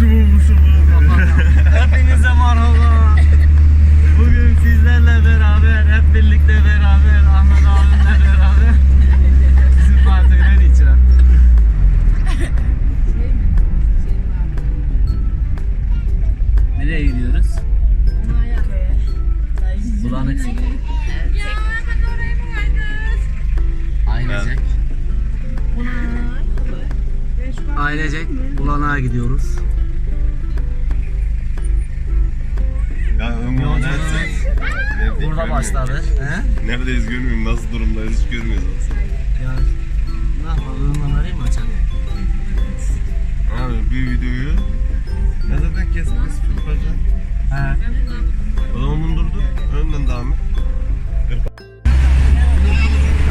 bizi bulmuşum. Hepinize merhaba. Bugün sizlerle beraber, hep birlikte beraber, Ahmet abimle beraber bizim partiye ne diyeceğim? Nereye gidiyoruz? Bulanık. Ailecek. Ailecek Bulanık'a gidiyoruz. Ya ömrüm Neredeyiz Burada başladı. He? Neredeyiz görmüyorum. Nasıl durumdayız hiç görmüyoruz aslında. Ya ne yapalım? Ondan arayayım mı açalım? Abi bir videoyu ya zaten kes kes yapacaksın. He. O zaman bunu durdur. Önden devam et.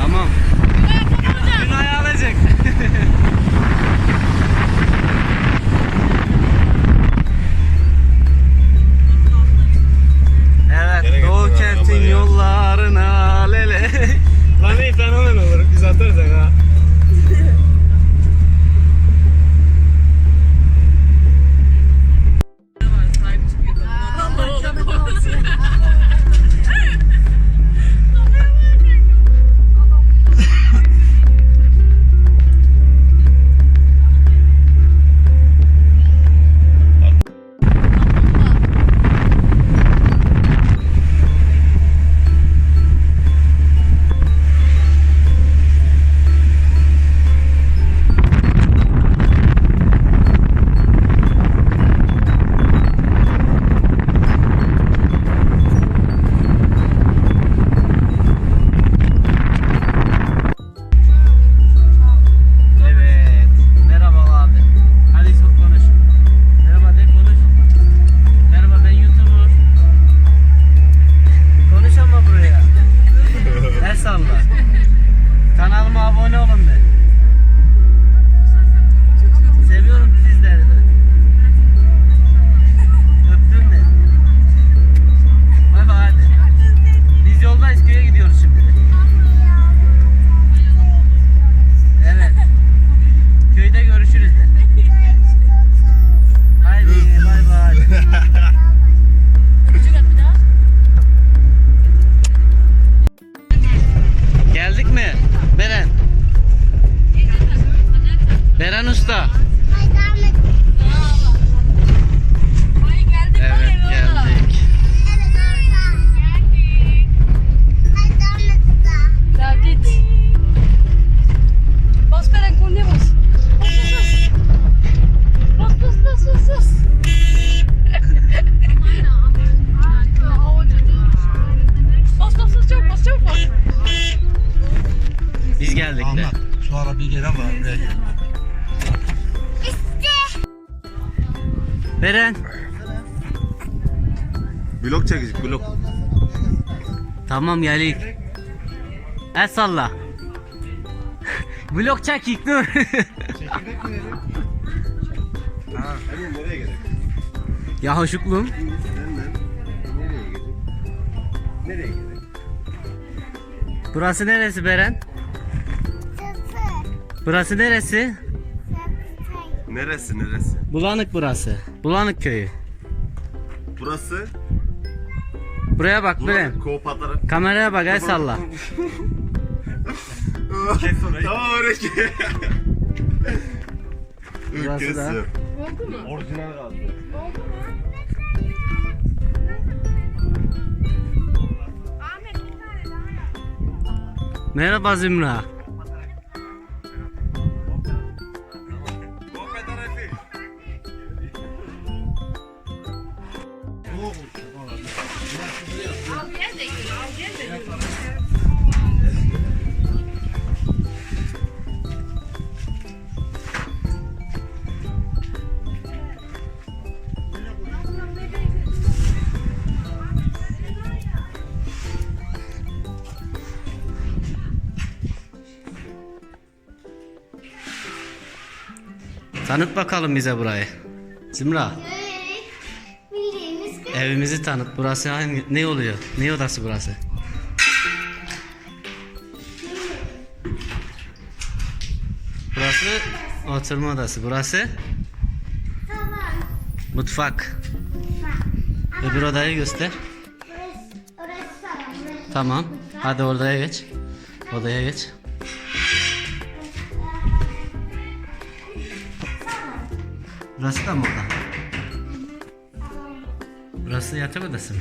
Tamam. Günay alacak. Vlog çekecek vlog. Tamam geldik. El salla. Vlog çekik dur. Çekirdek mi dedik? Ha. Nereye gidelim? ya hoşuklum. Nereye gidelim? Nereye gidelim? Burası neresi Beren? Burası neresi? Neresi neresi? Bulanık burası. Bulanık köyü. Burası. Buraya bak Koopatara. Kameraya bak el salla. Kes orayı. Tamam öyle ki. Burası da. Orijinal gazlı. Merhaba Zümra. Tanıt bakalım bize burayı. Bildiğimiz Evimizi tanıt. Burası hangi, ne oluyor? Ne odası burası? Burası oturma odası. Burası Tamam. Mutfak. Öbür odayı göster. Tamam. Hadi odaya geç. Odaya geç. Burası da mı oda? Burası yatak odası mı?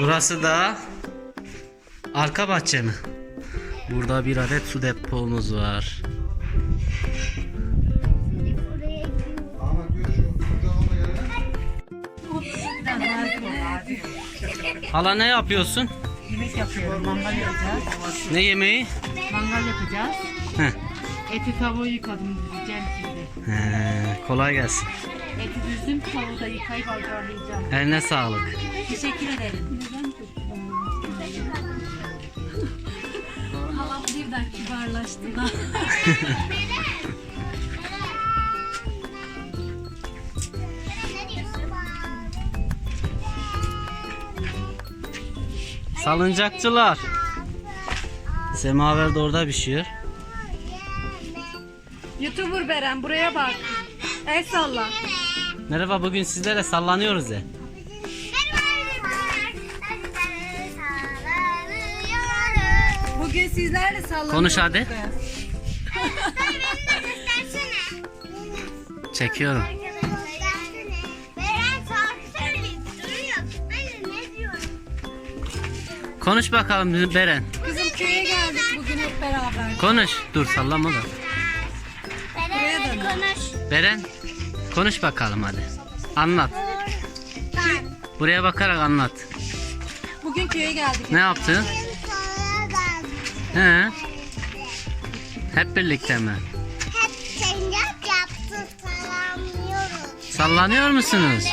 Burası da arka bahçe mi? Burada bir adet su depomuz var. Hala ne yapıyorsun? Yemek yapıyorum. Mangal yapacağız. Ne yemeği? Mangal yapacağız. Heh. Eti tavuğu yıkadım düzeceğim şimdi. He, kolay gelsin. Eti düzdüm tavuğu da yıkayıp hazırlayacağım. Eline sağlık. Teşekkür ederim. Halam birden kibarlaştı da. Salıncakçılar. Semaver de orada pişiyor. Youtuber Beren buraya bak. El salla. Merhaba bugün sizlere sallanıyoruz ya. Bugün sizlerle sallanıyoruz. Konuş hadi. Çekiyorum. Konuş bakalım Beren. Kızım köye geldik bugün hep beraber. Konuş. Dur sallama da. Beren hadi konuş. Beren konuş bakalım hadi. Anlat. Buraya bakarak anlat. Bugün köye geldik. Ne yaptın? He? Hep birlikte mi? Hep senyap yaptı salamlıyoruz. Sallanıyor musunuz?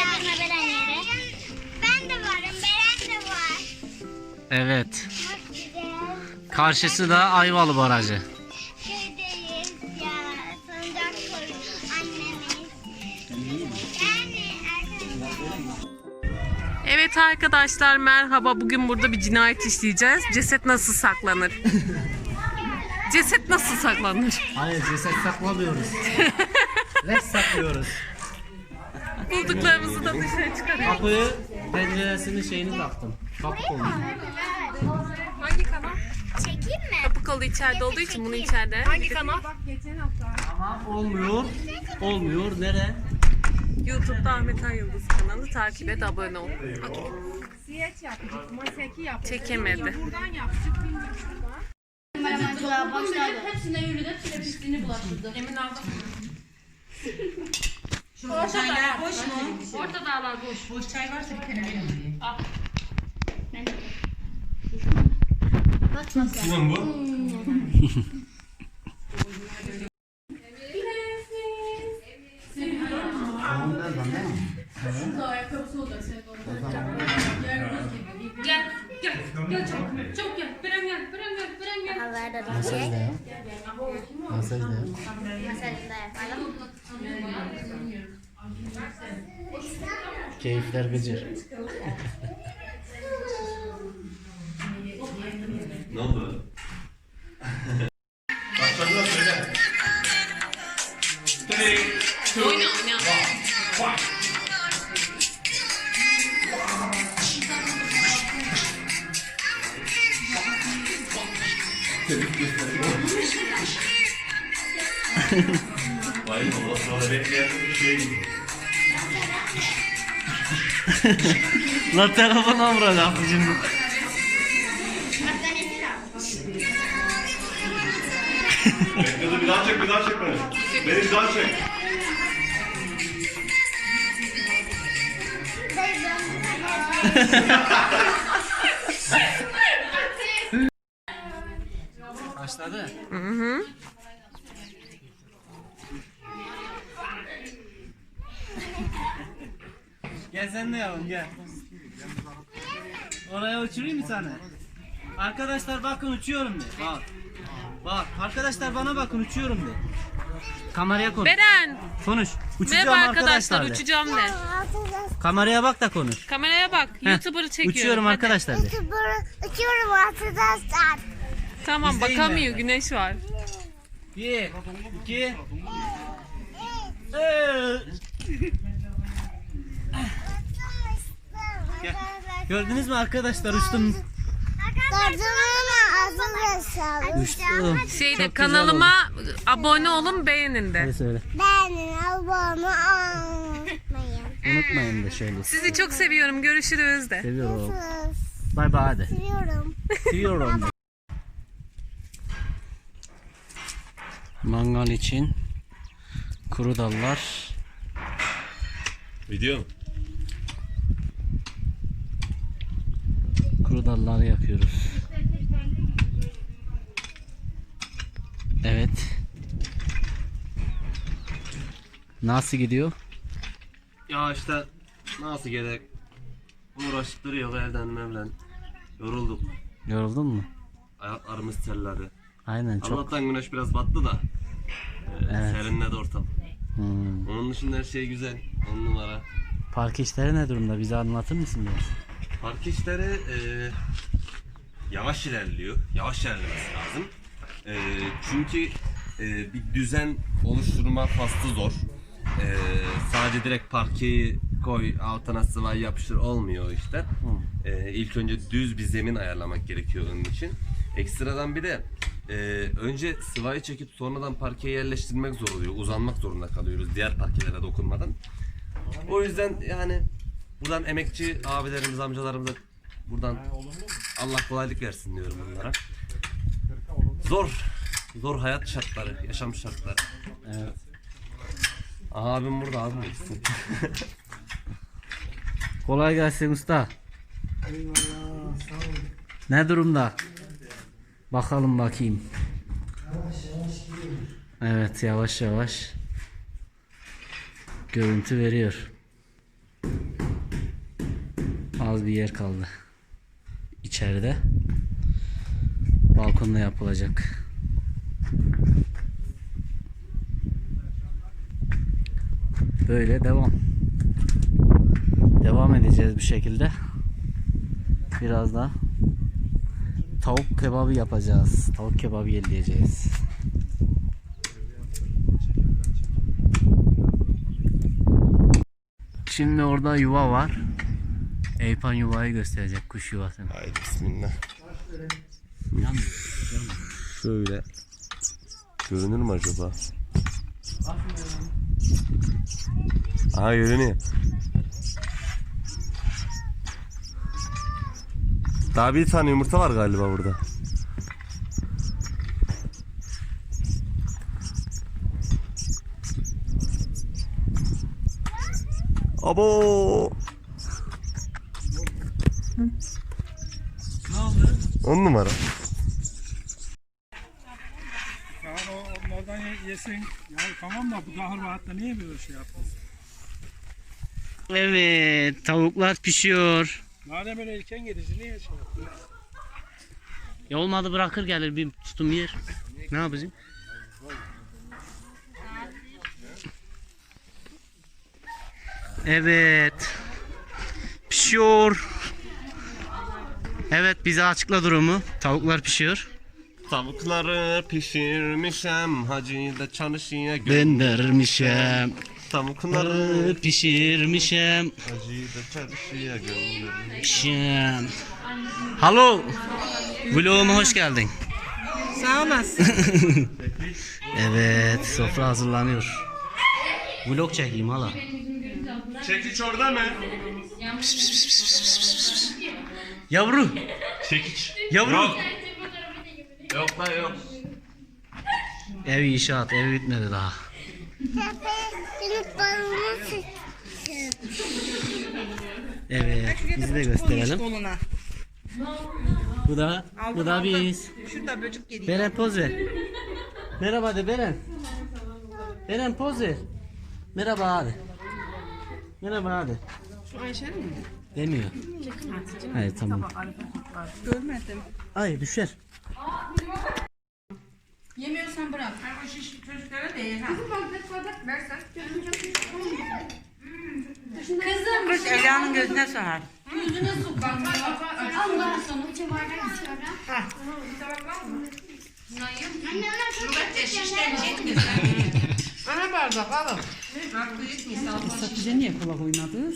Evet. Çok güzel. Karşısı da Ayvalı Barajı. Köydeyiz ya. Sancak koymuş annemiz. Yani arkadaşlar. Evet arkadaşlar merhaba. Bugün burada bir cinayet işleyeceğiz. Ceset nasıl saklanır? Ceset nasıl saklanır? Hayır ceset saklamıyoruz. Res saklıyoruz. Bulduklarımızı da dışarı çıkarıyoruz. Kapıyı penceresinin şeyini taktım. Kapı. Hangi kanal? Çekeyim mi? Kapı kolu içeride olduğu için bunu içeride. Hangi kanal? Ama olmuyor. Olmuyor. Nere? YouTube'da Ahmet Ay Yıldız kanalı takip et abone ol. Çekemedi. Hepsine yürüdü. Pisliğini bulaştırdı. Emin aldım. Ortada boş mu? Ortada boş. Boş çay varsa bir kere verin. Bunun bu. Gel. Gel. Gel çabuk. Çabuk gel. Beren gel. Beren gel. Beren gel. Havada da Mesaj şey. ne ya? Mesaj ne ya? Masajında yapalım. Keyifler gıcır. La telefona vuracaktı şimdi. Bekle bir daha çek bir daha çek beni. Beni bir daha çek. Başladı. Gel sen de yavrum gel. Oraya uçurayım mı seni? Arkadaşlar bakın uçuyorum de. Bak. Bak arkadaşlar bana bakın uçuyorum de. Kameraya konuş. Beren. Konuş. Uçacağım Merhaba arkadaşlar de. uçacağım de. Kameraya bak da konuş. Kameraya bak. Heh, YouTuber'ı çekiyorum. Uçuyorum hadi. arkadaşlar de. Uçuyorum arkadaşlar. Tamam İzleyin bakamıyor beni. güneş var. Bir, iki, üç. Gel. Gördünüz mü arkadaşlar uçtum. Uçtum. Şeyde Çok kanalıma abone olun beğenin de. Söyle. Beğenin, abone unutmayın. Unutmayın da şöyle. Sizi çok seviyorum. Görüşürüz de. Seviyorum. Bay bay hadi. Seviyorum. Seviyorum. Mangal için kuru dallar. Video mu? Kuru dalları yakıyoruz. Evet. Nasıl gidiyor? Ya işte nasıl gerek? Uğraşıp duruyor evden memlen. Yorulduk. Yoruldun mu? Ayaklarımız terledi. Aynen çok. Allah'tan güneş biraz battı da. Ee, Evet. Serinledi ortam. Hmm. Onun dışında her şey güzel. On numara. Park işleri ne durumda? Bize anlatır mısın biraz? Park işleri e, yavaş ilerliyor. Yavaş ilerlemesi lazım. E, çünkü e, bir düzen oluşturma faslı zor. E, sadece direkt parkeyi koy altına sıvayı yapıştır olmuyor işte. E, ilk önce düz bir zemin ayarlamak gerekiyor onun için. Ekstradan bir de e, önce sıvayı çekip sonradan parkeye yerleştirmek zor oluyor. Uzanmak zorunda kalıyoruz diğer parkelere dokunmadan. O yüzden yani buradan emekçi abilerimiz, amcalarımıza buradan Allah kolaylık versin diyorum bunlara. Zor. Zor hayat şartları, yaşam şartları. Evet. Aha abim burada abim. Kolay gelsin usta. Ne durumda? Bakalım bakayım. Evet yavaş yavaş görüntü veriyor. Az bir yer kaldı. İçeride balkonda yapılacak. Böyle devam. Devam edeceğiz bu şekilde. Biraz da tavuk kebabı yapacağız. Tavuk kebabı yelleyeceğiz. Şimdi orada yuva var. Eypan yuvayı gösterecek kuş yuvasını. Haydi bismillah. Şöyle. Görünür mü acaba? Aha görünüyor. Daha bir tane yumurta var galiba burada. Abo! On numara. Yani o onlardan ye- yesin. Ya tamam da bu dahil vaatte niye böyle şey yaptın? Evet tavuklar pişiyor. Madem öyle ilken gidici niye şey yaptın? Ya olmadı bırakır gelir bir tutum yer. Ne yapacağım? Evet. Pişiyor. Evet bize açıkla durumu. Tavuklar pişiyor. Tavukları pişirmişem Hacı da çalışıya gö- Göndermişim. Tavukları Pişirmişim. Hacı da çalışıya göndermişem. Halo. Vloguma hoş geldin. Sağ olasın. Evet sofra hazırlanıyor. Vlog çekeyim hala. Çekiç orada mı? Yavru. Çekiç Yavru. Yok lan yok Ev inşaat, ev bitmedi daha. Evet, bizi de gösterelim. Bu da, bu da biz. Şurada böcek geliyor. Beren poz ver. Merhaba de Beren. Beren poz ver. Merhaba hadi. Merhaba hadi. Şu Ayşe'nin mi? Demiyor. Hayır tamam. Görmedim. Ay düşer. Yemiyorsan bırak. O şiş çocuklara değil ha. Kızım. Kız Ela'nın gözüne sorar. Yüzüne su. Bak bak bak. bak. Al bana sonu. İçe bardak istiyorum. Tabak var mı? Anne ona çok? Ana bardak alın. Haklı yetmiş. Bize niye kulak oynadınız?